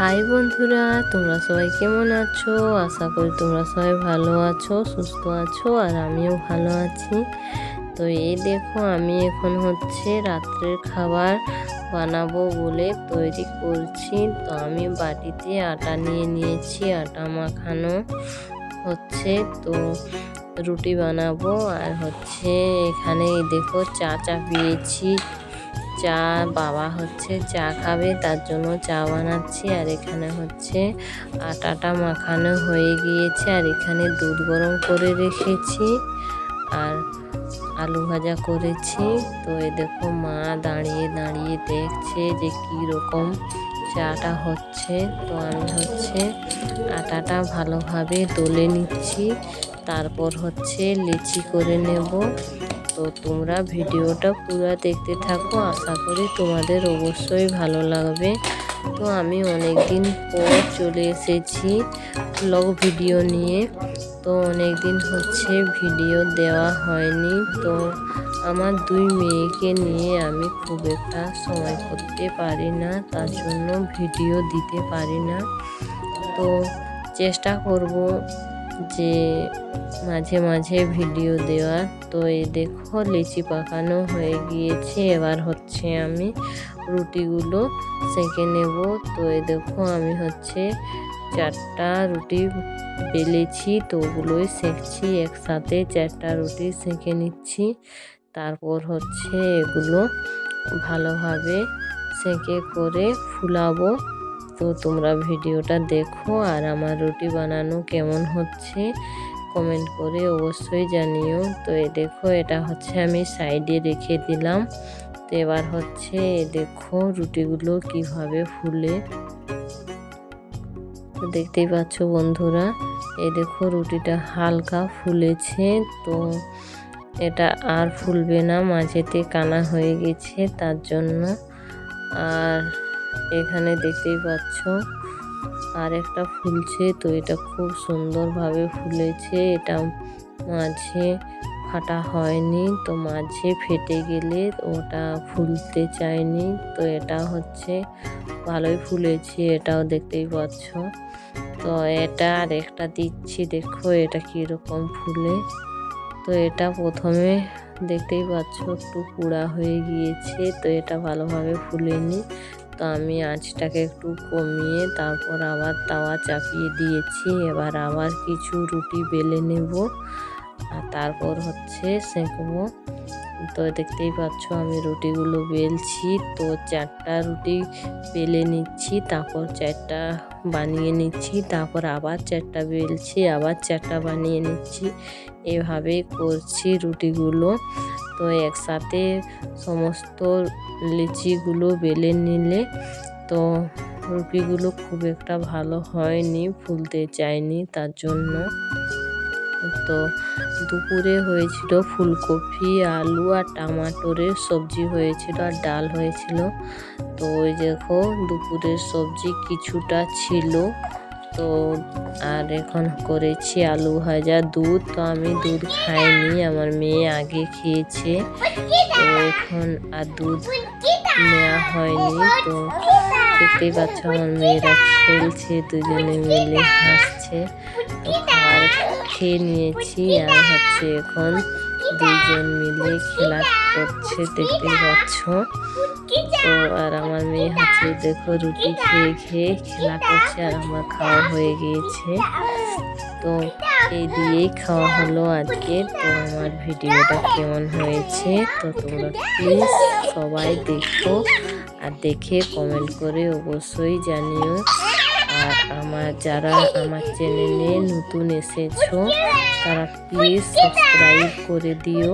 High বন্ধুরা, তোমরা সবাই কেমন আছো? আশা করি তোমরা সবাই ভালো আছো, সুস্থ আছো, আর আমিও ভালো আছি। তো এই দেখো, আমি এখন হচ্ছে রাত্রের খাবার বানাবো বলে তৈরি করছি। তো আমি বাটিতে আটা নিয়ে নিয়েছি, আটা মাখানো হচ্ছে। তো রুটি বানাবো, আর হচ্ছে এখানে দেখো চা চা পেয়েছি চা, বাবা হচ্ছে চা খাবে, তার জন্য চা বানাচ্ছি। আর এখানে হচ্ছে আটাটা মাখানো হয়ে গিয়েছে, আর এখানে দুধ গরম করে রেখেছি আর আলু ভাজা করেছি। তো এ দেখো মা দাঁড়িয়ে দাঁড়িয়ে দেখছে যে কী রকম চাটা হচ্ছে। তো আমি হচ্ছে আটাটা ভালোভাবে দলে নিচ্ছি, তারপর হচ্ছে লিচি করে নেব। তো তোমরা ভিডিওটা পুরো দেখতে থাকো, আশা করি তোমাদের অবশ্যই ভালো লাগবে। তো আমি অনেক দিন পর চলে এসেছি ব্লগ ভিডিও নিয়ে। তো অনেক দিন হচ্ছে ভিডিও দেওয়া হয়নি। তো আমার দুই মেয়েকে নিয়ে আমি খুব একটা সময় করতে পারি না, তার জন্য ভিডিও দিতে পারি না। তো চেষ্টা করব যে মাঝে মাঝে ভিডিও দেওয়ার। তো এই দেখো, লিচি পাকানো হয়ে গিয়েছে। এবার হচ্ছে আমি রুটিগুলো সেঁকে নেব। তো এই দেখো, আমি হচ্ছে চারটা রুটি বেলেছি, তো ওগুলোই সেঁকছি। একসাথে চারটা রুটি সেঁকে নিচ্ছি। তারপর হচ্ছে এগুলো ভালোভাবে সেঁকে করে ফুলাবো। তো তোমরা ভিডিওটা দেখো আর আমার রুটি বানানো কেমন হচ্ছে কমেন্ট করে অবশ্যই জানিও। তো এ দেখো, এটা হচ্ছে আমি সাইডে রেখে দিলাম। তো এবার হচ্ছে এ দেখো রুটিগুলো কীভাবে ফুলে। তো দেখতেই পাচ্ছ বন্ধুরা এই দেখো রুটিটা হালকা ফুলেছে। তো এটা আর ফুলবে না, মাঝেতে কানা হয়ে গেছে তার জন্য। আর এখানে দেখতেই পাচ্ছ। আর একটা ফুলছে, তো এটা খুব সুন্দরভাবে ফুলেছে। এটা মাঝে ফাটা হয়নি, তো মাঝে ফেটে গেলে ওটা ফুলতে চায়নি। তো এটা হচ্ছে, ভালোই ফুলেছে, এটাও দেখতেই পাচ্ছ। তো এটা আর একটা দিচ্ছি, দেখো এটা কীরকম ফুলে। তো এটা প্রথমে দেখতেই পাচ্ছ, একটু কুড়া হয়ে গিয়েছে, তো এটা ভালোভাবে ফুলেনি। তো আমি আঁচটাকে একটু কমিয়ে তারপর আবার তাওয়া চাপিয়ে দিয়েছি। এবার আবার কিছু রুটি বেলে নেব। আর তারপর হচ্ছে সেঁকবো। তো দেখতেই পাচ্ছ আমি রুটিগুলো বেলছি। তো চারটা রুটি বেলে নিচ্ছি, তারপর চারটা বানিয়ে নিচ্ছি, তারপর আবার চারটা বেলছি, আবার চারটা বানিয়ে নিচ্ছি। এভাবে করছি রুটিগুলো। তো একসাথে সমস্ত লিচিগুলো বেলে নিলে তো রুটিগুলো খুব একটা ভালো হয়নি, ফুলতে চায়নি তার জন্য। তো দুপুরে হয়েছিল ফুলকপি, আলু আর টমাটোরের সবজি হয়েছিল আর ডাল হয়েছিল। তো ওই দেখো দুপুরের সবজি কিছুটা ছিল। তো আর এখন করেছি আলু ভাজা, দুধ। তো আমি দুধ খাইনি, আমার মেয়ে আগে খেয়েছে। তো এখন আর দুধ নেওয়া হয়নি, তো দেখতেই পাচ্ছ আমার মেয়েরা খেলছে, দুজনে মিলে হাসছে। তো খাবার খেয়ে নিয়েছি, আর হচ্ছে এখন দুজন মিলে খেলা করছে দেখতেই পাচ্ছ? তো আর আমার মেয়ে হচ্ছে দেখো রুটি খেয়ে খেয়ে খেলা করছে আর আমার খাওয়া হয়ে গিয়েছে। তো এই দিয়েই খাওয়া হলো আজকে। তো আমার ভিডিওটা কেমন হয়েছে? তো তোমরা প্লিজ সবাই দেখো আর দেখে কমেন্ট করে অবশ্যই জানিও। আর আমার যারা আমার চ্যানেলে নতুন এসেছ তারা প্লিজ সাবস্ক্রাইব করে দিও।